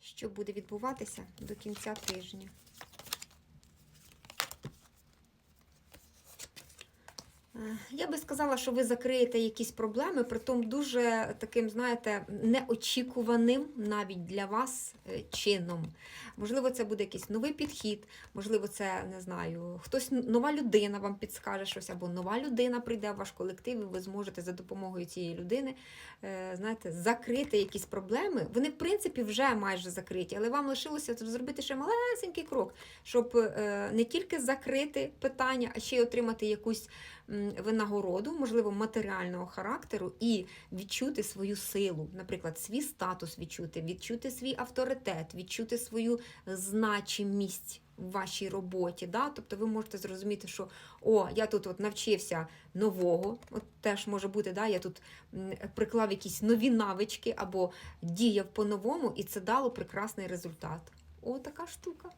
що буде відбуватися до кінця тижня. Я би сказала, що ви закриєте якісь проблеми, притом дуже таким, знаєте, неочікуваним навіть для вас е, чином. Можливо, це буде якийсь новий підхід, можливо, це не знаю, хтось нова людина вам підскаже щось, або нова людина прийде в ваш колектив, і ви зможете за допомогою цієї людини, е, знаєте, закрити якісь проблеми. Вони, в принципі, вже майже закриті, але вам лишилося зробити ще малесенький крок, щоб е, не тільки закрити питання, а ще й отримати якусь винагороду, можливо, матеріального характеру, і відчути свою силу, наприклад, свій статус відчути, відчути свій авторитет, відчути свою значимість в вашій роботі. Да? Тобто ви можете зрозуміти, що о, я тут от навчився нового, от теж може бути, да, я тут приклав якісь нові навички або діяв по-новому, і це дало прекрасний результат. О, така штука.